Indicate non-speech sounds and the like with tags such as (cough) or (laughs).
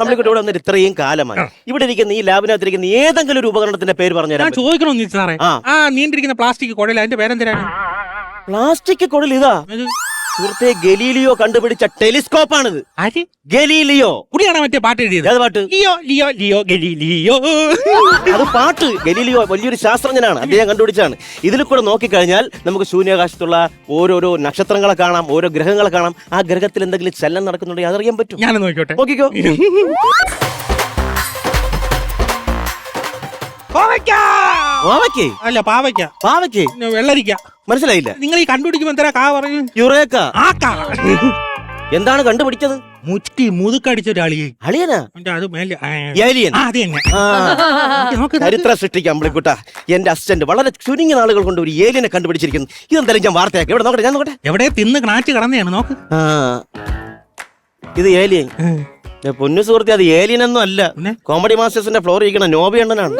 നമ്മളിവിടെ ഇവിടെ വന്നിട്ട് ഇത്രയും കാലമായി. ഇവിടെ ഇരിക്കുന്ന ഈ ലാബിനകത്തിരിക്കുന്ന ഏതെങ്കിലും ഒരു ഉപകരണത്തിന്റെ പേര് ഞാൻ ചോദിക്കണോ സാറേ? ആ. ആ നീണ്ടിരിക്കുന്ന പ്ലാസ്റ്റിക് കുഴൽ അതിന്റെ പേരെന്തിനാണ്? പ്ലാസ്റ്റിക് ഇതാ. ഇത് സുഹൃത്തെ ഗലീലിയോ കണ്ടുപിടിച്ച ടെലിസ്കോപ്പ് ആണിത് ആര്? ഗലീലിയോ. കുടിയാണ് മറ്റേ പാട്ട് എഴുതിയത്. ഏത് പാട്ട്? Leo Leo Leo Galileo. അത് പാട്ട്. ഗലീലിയോ വലിയൊരു ശാസ്ത്രജ്ഞനാണ്. അദ്ദേഹം കണ്ടുപിടിച്ചാണ് ഇതിൽ കൂടെ നോക്കിക്കഴിഞ്ഞാൽ നമുക്ക് ശൂന്യാകാശത്തുള്ള ഓരോരോ നക്ഷത്രങ്ങളെ കാണാം ഓരോ ഗ്രഹങ്ങളെ കാണാം. ആ ഗ്രഹത്തിൽ എന്തെങ്കിലും ചലനം നടക്കുന്നുണ്ടെങ്കിൽ അതറിയാൻ പറ്റും. ഞാൻ നോക്കിക്കോട്ടെ. നോക്കിക്കോ. (laughs) പാവയ്ക്ക പാവയ്ക്ക്? അല്ല പാവയ്ക്ക. പാവയ്ക്ക്? പിന്നെ വെള്ളരിക്ക. മനസ്സിലായില്ല. നിങ്ങൾ ഈ കണ്ടുപിടിക്കുമ്പോ എന്തരാ കാ പറയും? യുറേക്ക. ആ കാ. എന്താണ് കണ്ടുപിടിച്ചത്? മുറ്റി മുതുക്കടിച്ച ഒരാളിയെ അളിയനാ? എന്റെ അത് മേലെ ആ, ഏലിയൻ ആ, അത് തന്നെ. ആ. നോക്ക്. ചരിത്ര സൃഷ്ടിക്കാം എന്റെ അസിസ്റ്റന്റ് വളരെ ചുരുങ്ങിയ നാളുകൾ കൊണ്ട് ഒരു ഏലിയനെ കണ്ടുപിടിച്ചിരിക്കുന്നു. ഇതെന്തായാലും ഞാൻ വാർത്തയാക്കി ഇവിടെ നോക്കട്ടെ ഞാൻ നോക്കട്ടെ. എവിടെ? തിന്ന് ക്നാച്ച് കടന്നെയാണ് നോക്ക്. ആ. ഇത് ഏലിയൻ. ഏ, പൊന്നു സുഹൃത്തെ അത് ഏലിയൻ ഒന്നും അല്ല പിന്നെ? കോമഡി മാസ്റ്റേഴ്സിന്റെ ഫ്ലോർ ഇരിക്കണ നോബി അണ്ണനാണ്.